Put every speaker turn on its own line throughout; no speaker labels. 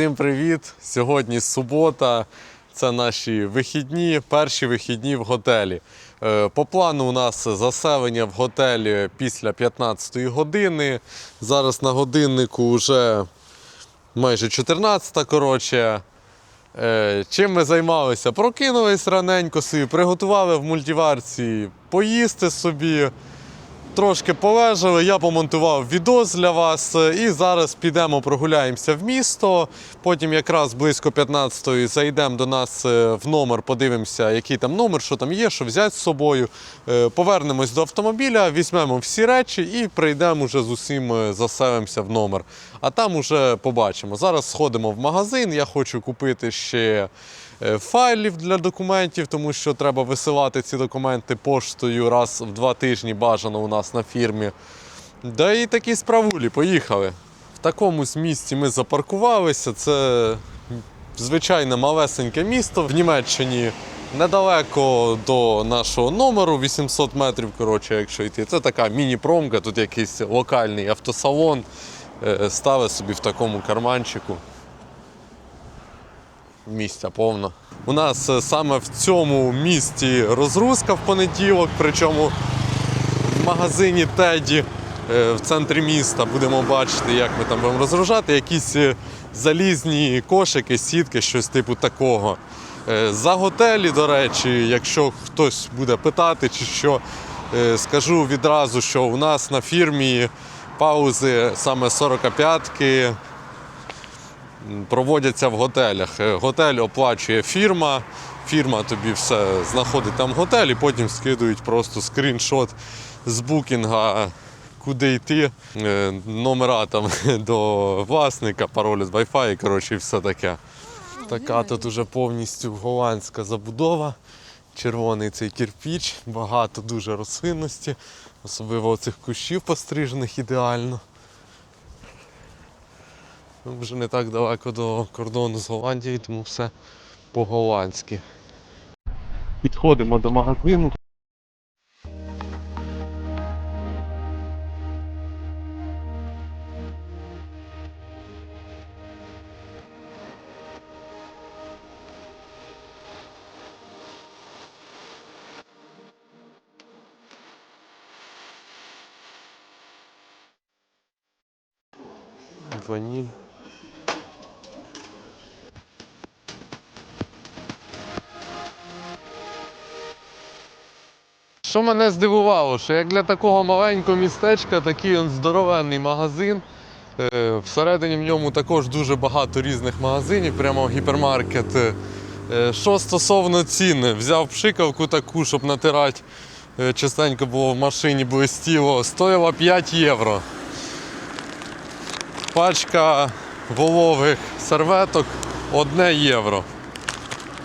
Всім привіт! Сьогодні субота. Це наші вихідні, перші вихідні в готелі. Е, По плану у нас заселення в готелі після 15-ї години. Зараз на годиннику вже майже 14 коротше. Е, Чим ми займалися? Прокинулись раненько собі, приготували в мультиварці поїсти собі. Трошки полежали, я помонтував відос для вас. І зараз підемо прогуляємося в місто. Потім якраз близько 15-ї зайдемо до нас е, в номер, подивимося, який там номер, що там є, що взяти з собою. Е, Повернемось до автомобіля, візьмемо всі речі і прийдемо вже з усім е, заселимося в номер. А там уже побачимо. Зараз сходимо в магазин. Я хочу купити ще файлів для документів, тому що треба висилати ці документи поштою раз в два тижні бажано у нас на фірмі. Да і такі справулі, поїхали. В такому місці ми запаркувалися. Це звичайне малесеньке місто в Німеччині. Недалеко до нашого номеру, 800 метрів, коротше, якщо йти. Це така міні-промка, тут якийсь локальний автосалон. Е, Ставить собі в такому карманчику місця повно. У нас е, саме в цьому місті розгрузка в понеділок, причому в магазині Теді е, в центрі міста будемо бачити, як ми там будемо розгружати. Якісь е, залізні кошики, сітки, щось типу такого. За готелі, до речі, якщо хтось буде питати, чи що, скажу відразу, що у нас на фірмі паузи саме 45-ки проводяться в готелях. Е, Готель оплачує фірма, фірма тобі все знаходить там готель і потім скидують просто скріншот з букінга, куди йти, е, номера там до власника, пароль з Wi-Fi, коротше, і все таке. Така тут уже повністю голландська забудова. Червоний цей кирпіч, багато дуже рослинності, особливо цих кущів пострижених ідеально. Ми вже не так далеко до кордону з Голландією, тому все по-голландськи. Підходимо до магазину. Ваніль. Що мене здивувало, що як для такого маленького містечка такий он здоровенний магазин. Е, Всередині в ньому також дуже багато різних магазинів, прямо гіпермаркет. Е, Що стосовно ціни, взяв пшикавку таку, щоб натирати е, частенько було в машині блистіло, стоїла 5 євро. Пачка вологих серветок 1 євро.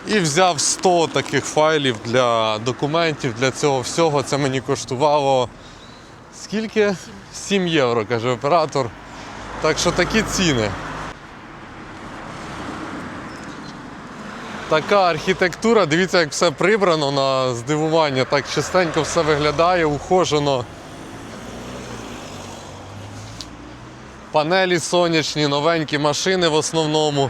І взяв 100 таких файлів для документів, для цього всього. Це мені коштувало скільки? 7 євро, каже оператор. Так що такі ціни. Така архітектура, дивіться, як все прибрано на здивування, так чистенько все виглядає, ухожено. Панелі сонячні, новенькі машини в основному.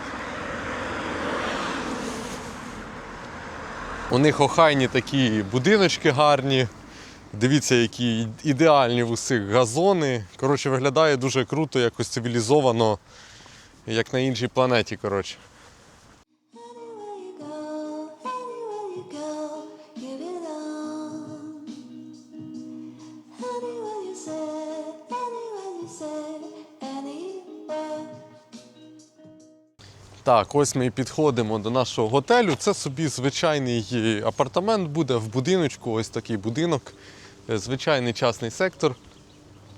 У них охайні такі будиночки гарні. Дивіться, які ідеальні в усіх газони. Коротше, виглядає дуже круто, якось цивілізовано, як на іншій планеті. Коротше. Так, ось ми і підходимо до нашого готелю. Це собі звичайний е, апартамент буде в будиночку, ось такий будинок. Е, Звичайний частний сектор.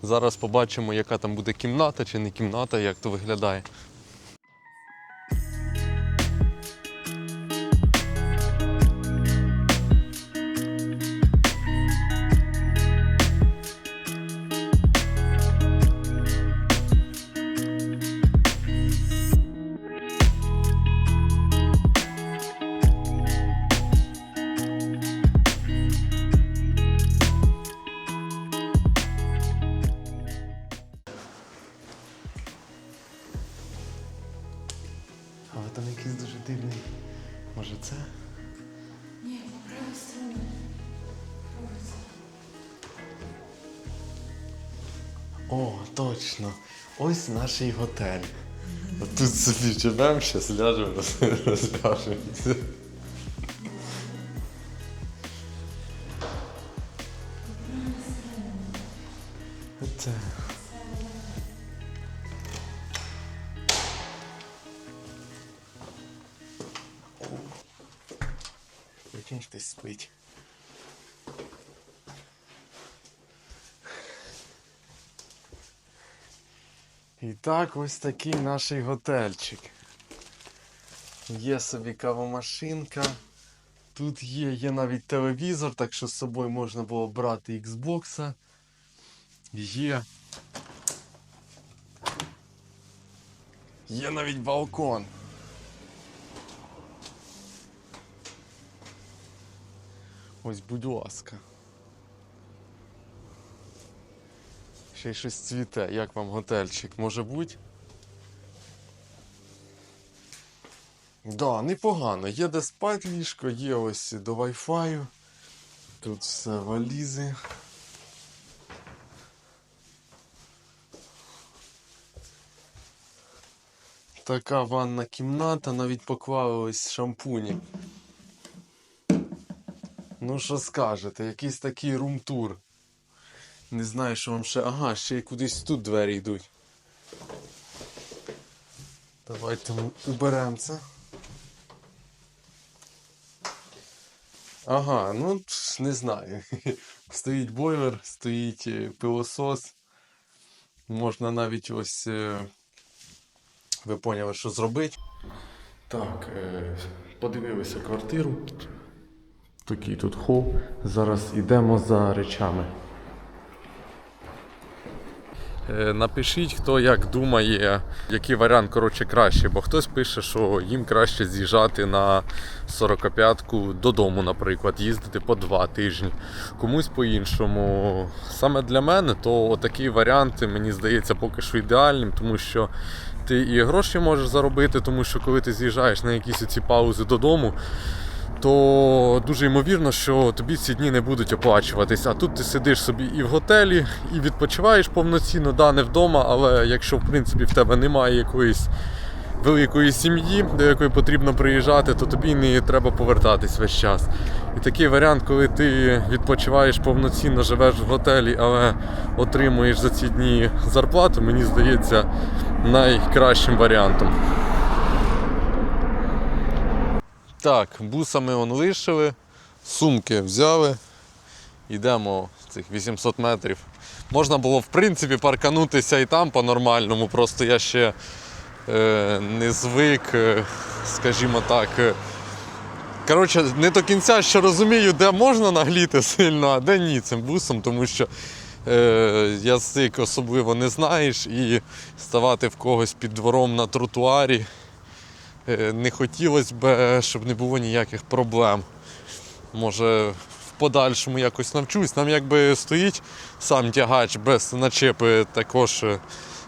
Зараз побачимо, яка там буде кімната чи не кімната, як то виглядає. Точно. Ось наш готель. От тут собі живемо, зараз ляжемо, роз- розляжемося. Це. Прикинь, хтось спить. І так, ось такий наш готельчик. Є собі кавомашинка. Тут є, є навіть телевізор, так що з собою можна було брати Xbox. Є. Є навіть балкон. Ось, будь ласка. Ще й щось цвіте. Як вам готельчик? Може бути? Да, непогано. Є де спати ліжко, є ось до Wi-Fi. Тут все валізи. Така ванна кімната, навіть поклали ось шампуні. Ну, що скажете, якийсь такий румтур. Не знаю, що вам ще. Ага, ще й кудись тут двері йдуть. Давайте уберемо це. Ага, ну не знаю. Стоїть бойлер, стоїть е, пилосос. Можна навіть ось. е, Ви поняли, що зробити. Так, е, подивилися квартиру. Такий тут хол. Зараз йдемо за речами. Е, Напишіть, хто як думає, який варіант коротше краще, бо хтось пише, що їм краще з'їжджати на 45-ку додому, наприклад, їздити по два тижні, комусь по-іншому. Саме для мене, то такий варіант мені здається поки що ідеальним, тому що ти і гроші можеш заробити, тому що коли ти з'їжджаєш на якісь ці паузи додому, то дуже ймовірно, що тобі ці дні не будуть оплачуватись. А тут ти сидиш собі і в готелі, і відпочиваєш повноцінно, да, не вдома, але якщо в принципі в тебе немає якоїсь великої сім'ї, до якої потрібно приїжджати, то тобі не треба повертатись весь час. І такий варіант, коли ти відпочиваєш повноцінно, живеш в готелі, але отримуєш за ці дні зарплату, мені здається найкращим варіантом. Так, бусами он лишили, сумки взяли. Йдемо цих 800 метрів. Можна було, в принципі, парканутися і там по-нормальному, просто я ще е, не звик, е, скажімо так. е. Коротше, не до кінця ще розумію, де можна нагліти сильно, а де ні цим бусом, тому що е, язик особливо не знаєш і ставати в когось під двором на тротуарі. Е, Не хотілося б, щоб не було ніяких проблем. Може, в подальшому якось навчусь. Там якби стоїть сам тягач без начепи також е,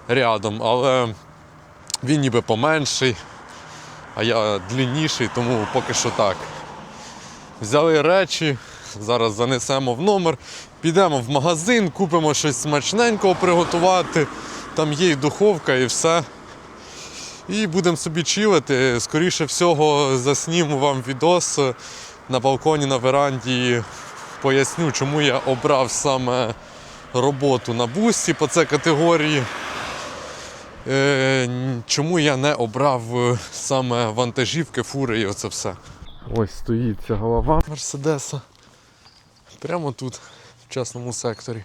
рядом, але він ніби поменший, а я длинніший, тому поки що так. Взяли речі, зараз занесемо в номер, підемо в магазин, купимо щось смачненького приготувати. Там є і духовка, і все. І будемо собі чилити. Скоріше всього, засніму вам відос на балконі на веранді. Поясню, чому я обрав саме роботу на бусі по цій категорії. Е, чому я не обрав саме вантажівки, фури і оце все. Ось стоїть ця голова Мерседеса. Прямо тут, в частному секторі.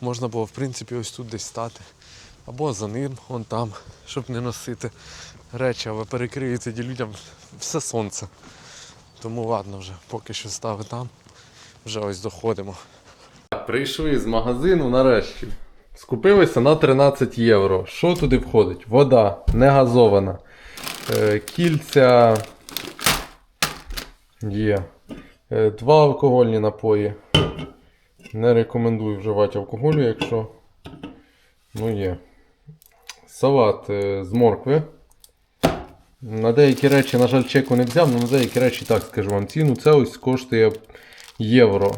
Можна було, в принципі, ось тут десь стати. Або за ним, вон там, щоб не носити речі, але перекриє тоді людям все сонце. Тому ладно вже, поки що стави там. Вже ось доходимо. Прийшли з магазину нарешті. Скупилися на 13 євро. Що туди входить? Вода не газована. Е, кільця є. Е, два алкогольні напої. Не рекомендую вживати алкоголю, якщо. Ну є. Салат е, з моркви. На деякі речі, на жаль, чеку не взяв, але на деякі речі, так скажу вам ціну. Це ось коштує євро.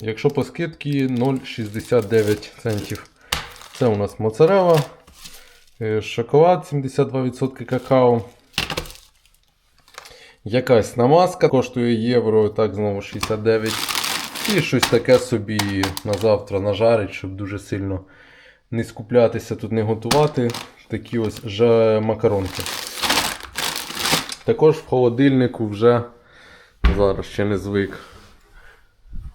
Якщо по скидці 0,69 центів. Це у нас моцарела, е, шоколад 72% какао. Якась намазка коштує євро, так знову 69. І щось таке собі на завтра нажарить, щоб дуже сильно не скуплятися, тут не готувати. Такі ось вже макаронки. Також в холодильнику вже зараз ще не звик.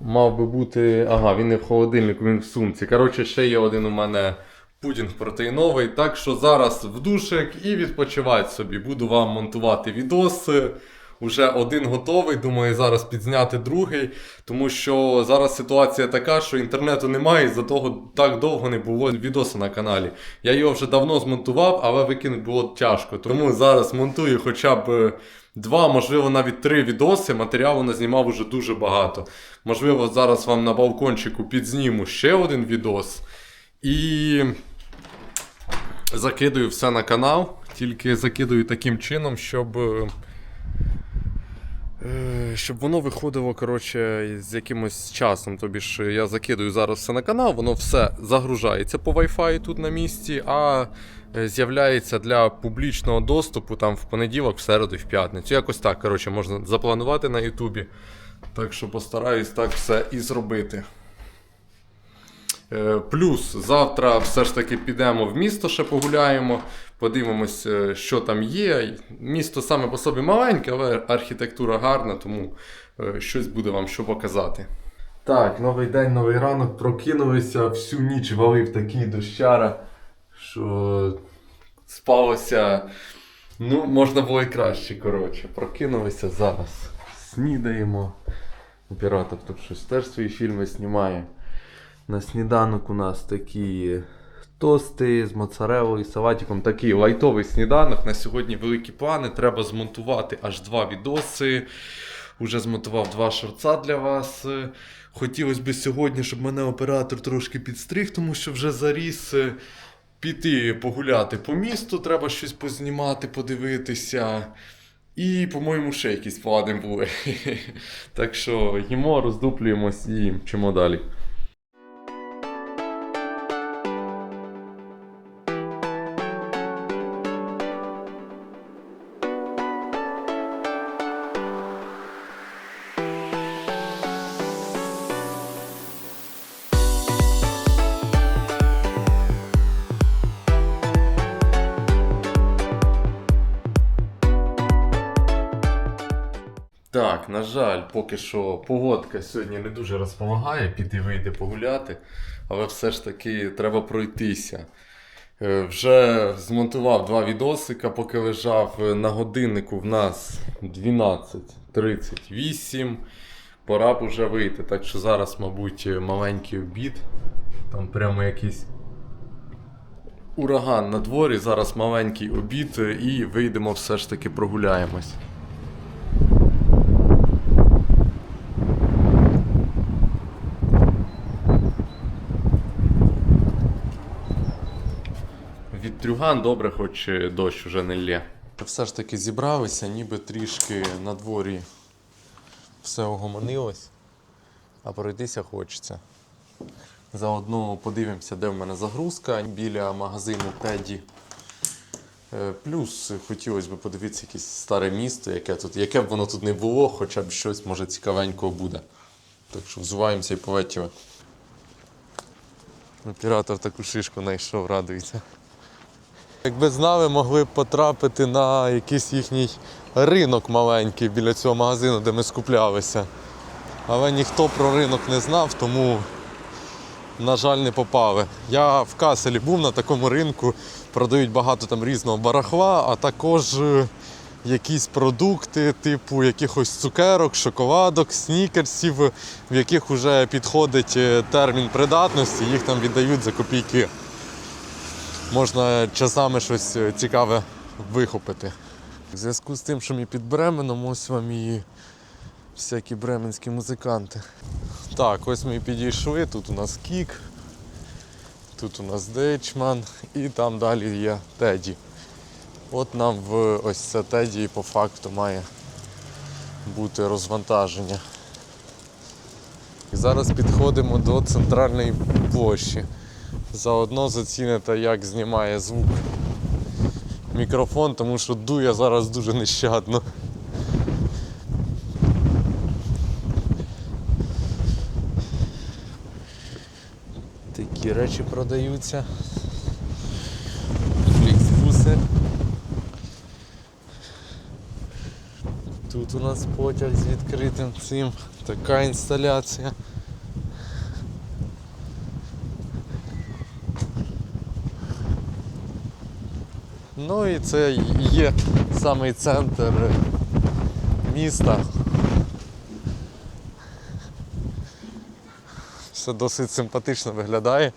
Мав би бути. Ага, він не в холодильнику, він в сумці. Коротше, ще є один у мене пудінг протеїновий. Так що зараз в душик і відпочивати собі. Буду вам монтувати відоси. Уже один готовий, думаю, зараз підзняти другий, тому що зараз ситуація така, що інтернету немає, і за того так довго не було відоса на каналі. Я його вже давно змонтував, але викинути було тяжко. Тому зараз монтую хоча б е, два, можливо, навіть три відоси. Матеріалу назнімав уже дуже багато. Можливо, зараз вам на балкончику підзніму ще один відос. І закидую все на канал. Тільки закидую таким чином, щоб. Е, Щоб воно виходило коротше, з якимось часом. Тобі ж я закидую зараз все на канал, воно все загружається по Wi-Fi тут на місці, а е, з'являється для публічного доступу там в понеділок, в середу в п'ятницю. Якось так коротше, можна запланувати на Ютубі. Так що постараюсь так все і зробити. Е, Плюс завтра все ж таки підемо в місто, ще погуляємо, подивимось, е, що там є. Місто саме по собі маленьке, але архітектура гарна, тому е, щось буде вам що показати. Так, новий день, новий ранок, прокинулися, всю ніч валив такий дощара, що спалося. Ну, можна було і краще, коротше. Прокинулися зараз. Снідаємо. Оператор тут щось теж свої фільми знімає. На сніданок у нас такі тости з моцарелою, салатиком. Такий лайтовий сніданок. На сьогодні великі плани. Треба змонтувати аж два відоси. Уже змонтував два шорца для вас. Хотілося б сьогодні, щоб мене оператор трошки підстриг, тому що вже заріс. е, Піти погуляти по місту, треба щось познімати, подивитися. І, по-моєму, ще якісь плани були. Так що їмо, роздуплюємось і чимо далі. На жаль, поки що погодка сьогодні не дуже розпомагає піти вийти погуляти, але все ж таки треба пройтися. Е, Вже змонтував два відосика, поки лежав Е, на годиннику в нас 12.38. Пора б уже вийти. Так що зараз, мабуть, маленький обід. Там прямо якийсь ураган на дворі. Зараз маленький обід е, і вийдемо все ж таки прогуляємось. Від добре, хоч е, дощ уже не лє. Все ж таки зібралися, ніби трішки на дворі все огомонилось, а пройтися хочеться. Заодно подивимося, де в мене загрузка біля магазину Теді. Е, Плюс хотілося б подивитися якесь старе місто, яке, тут, яке б воно тут не було, хоча б щось може цікавенького буде. Так що взуваємося і полетіли. Оператор таку шишку знайшов, радується. Якби знали, могли б потрапити на якийсь їхній ринок маленький біля цього магазину, де ми скуплялися. Але ніхто про ринок не знав, тому, на жаль, не попали. Я в Каселі був на такому ринку, продають багато там різного барахла, а також е, якісь продукти, типу якихось цукерок, шоколадок, снікерсів, в яких вже підходить е, термін придатності, їх там віддають за копійки можна часами щось е, цікаве вихопити. В зв'язку з тим, що ми під Бременом, ось вам і всякі бременські музиканти. Так, ось ми підійшли, тут у нас Кік, тут у нас Дейчман і там далі є Теді. От нам в ось це Теді по факту має бути розвантаження. І зараз підходимо до центральної площі. Заодно заціните, як знімає звук мікрофон, тому що дує зараз дуже нещадно. Такі речі продаються. Фліксбуси. Тут у нас потяг з відкритим цим. Така інсталяція. Ну і це є самий центр міста. Все досить симпатично виглядає,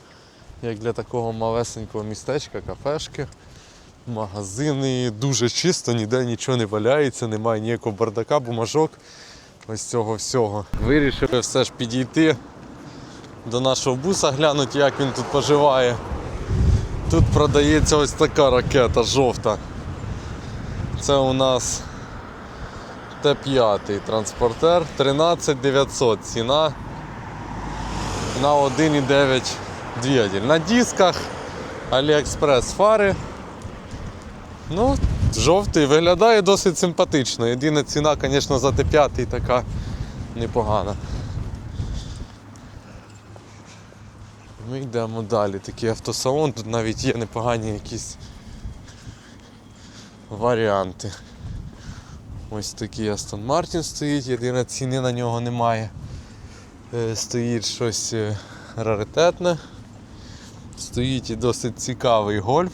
як для такого малесенького містечка, кафешки, магазини. Дуже чисто, ніде нічого не валяється, немає ніякого бардака, бумажок. Ось цього всього. Вирішив все ж підійти до нашого буса, глянути, як він тут поживає. Тут продається ось така ракета жовта. Це у нас Т5 транспортер 13900 ціна на 1,9 двигатель. На дисках AliExpress фари. Ну, жовтий виглядає досить симпатично. Єдина ціна, звісно, за Т5 така непогана. Ми йдемо далі. Такий автосалон, тут навіть є непогані якісь варіанти. Ось такий Aston Martin стоїть, єдина ціни на нього немає. Е, Стоїть щось е, раритетне. Стоїть і досить цікавий гольф.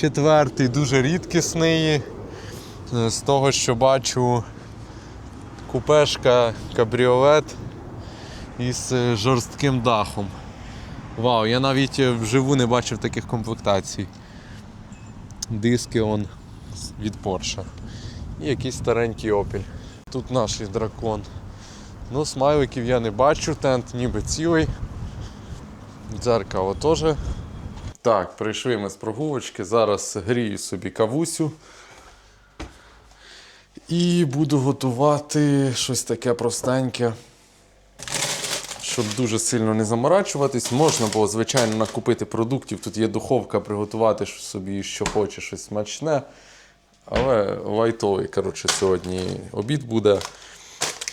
Четвертий, дуже рідкісний. Е, З того, що бачу, купешка кабріолет із жорстким дахом. Вау, я навіть е, вживу не бачив таких комплектацій. Диски он від Porsche. І якийсь старенький Opel. Тут наш дракон. Ну, смайликів я не бачу, тент ніби цілий. Дзеркало теж. Так, прийшли ми з прогулочки. Зараз грію собі кавусю. І буду готувати щось таке простеньке щоб дуже сильно не заморачуватись, можна було, звичайно, накупити продуктів. Тут є духовка, приготувати собі, що хоче, щось смачне. Але лайтовий, коротше, сьогодні обід буде.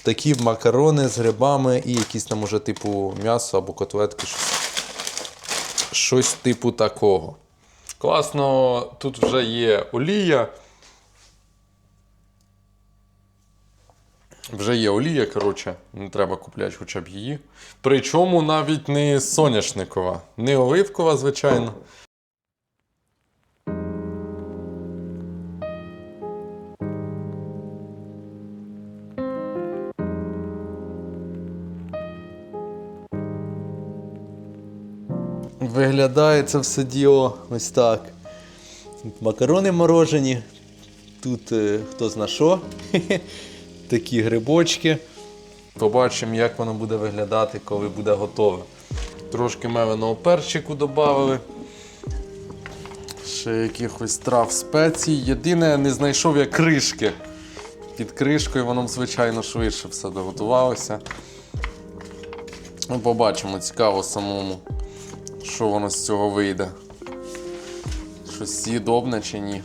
Такі макарони з грибами і якісь там уже типу м'ясо або котлетки. Щось, щось типу такого. Класно, тут вже є олія. Вже є олія, коротше, не треба купляти хоча б її. Причому навіть не соняшникова, не оливкова, звичайно. Виглядає це все діло ось так. Макарони морожені. Тут е, хто зна що. Такі грибочки. Побачимо, як воно буде виглядати, коли буде готове. Трошки меленого перчику додали. Ще якихось трав спецій. Єдине, не знайшов я кришки. Під кришкою воно звичайно, швидше все доготувалося. Ну, побачимо, цікаво самому, що воно з цього вийде. Щось з'їдобне чи ні.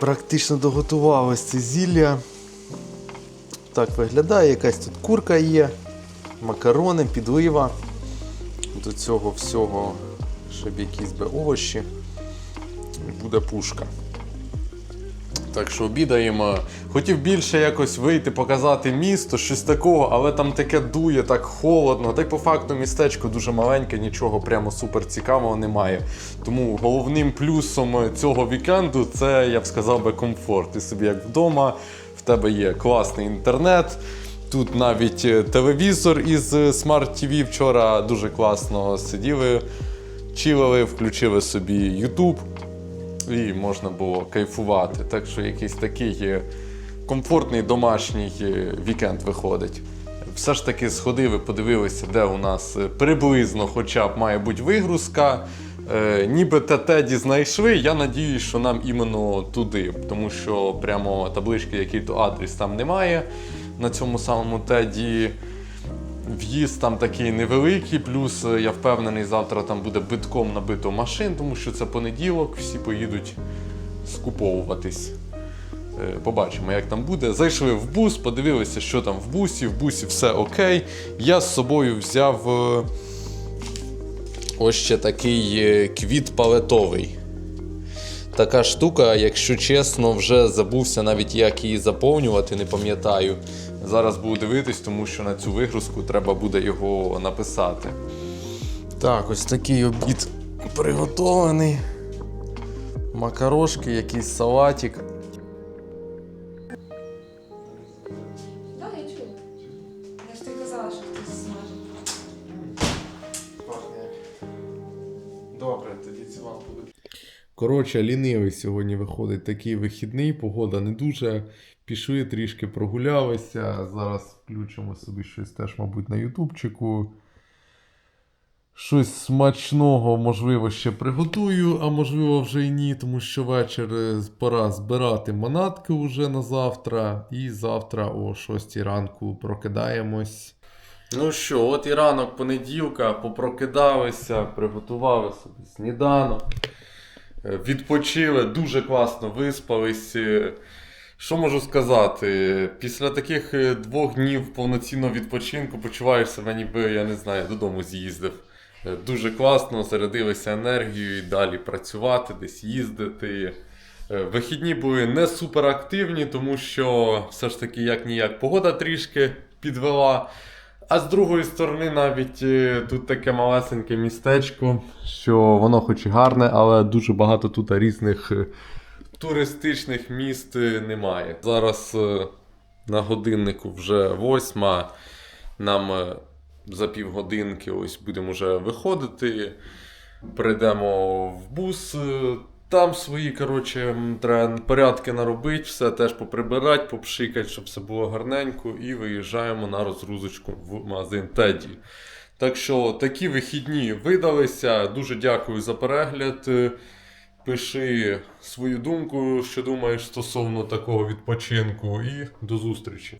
Практично доготувалось це зілля. Так виглядає, якась тут курка є, макарони, підлива. До цього всього ще б якісь би овочі. Буде пушка. Так що обідаємо. Хотів більше якось вийти, показати місто, щось такого, але там таке дує, так холодно. Та й по факту містечко дуже маленьке, нічого прямо супер цікавого немає. Тому головним плюсом цього вікенду це, я б сказав би, комфорт. Ти собі як вдома, в тебе є класний інтернет. Тут навіть е, телевізор із Smart TV вчора дуже класно сиділи, чилили, включили собі YouTube і можна було кайфувати. Так що якийсь такий е, комфортний домашній е, вікенд виходить. Все ж таки сходили, подивилися, де у нас е, приблизно хоча б має бути вигрузка. Е, ніби те теді знайшли. Я надіюсь, що нам іменно туди, тому що прямо таблички, який то адрес там немає на цьому самому теді. В'їзд там такий невеликий, плюс е, я впевнений, завтра там буде битком набито машин, тому що це понеділок, всі поїдуть скуповуватись. Е, Побачимо, як там буде. Зайшли в бус, подивилися, що там в бусі. В бусі все окей. Я з собою взяв е, ось ще такий квіт палетовий. Така штука, якщо чесно, вже забувся навіть як її заповнювати, не пам'ятаю. Зараз буду дивитись, тому що на цю вигрузку треба буде його написати. Так, ось такий обід приготований. Макарошки, якийсь салатик. Коротше, лінивий сьогодні виходить такий вихідний, погода не дуже. Пішли трішки прогулялися. Зараз включимо собі щось теж, мабуть, на ютубчику. Щось смачного, можливо, ще приготую, а можливо вже й ні, тому що вечір е, пора збирати манатки вже на завтра. І завтра о 6 ранку прокидаємось. Ну що, от і ранок понеділка, попрокидалися, приготували собі сніданок, відпочили, дуже класно виспались. Е, Що можу сказати? Після таких е, двох днів повноцінного відпочинку почуваєш себе, ніби, я не знаю, додому з'їздив. Е, Дуже класно, зарядилися енергією і далі працювати, десь їздити. Е, Вихідні були не суперактивні, тому що все ж таки як ніяк погода трішки підвела. А з другої сторони, навіть е, тут таке малесеньке містечко, що воно хоч і гарне, але дуже багато тут різних е, туристичних міст е, немає. Зараз на годиннику вже восьма. Нам за півгодинки ось будемо вже виходити. Прийдемо в бус. Там свої, коротше, треба порядки наробити, все теж поприбирати, попшикати, щоб все було гарненько, і виїжджаємо на розгрузочку в магазин Теді. Так що такі вихідні видалися. Дуже дякую за перегляд. Е, Пиши свою думку, що думаєш стосовно такого відпочинку, і до зустрічі.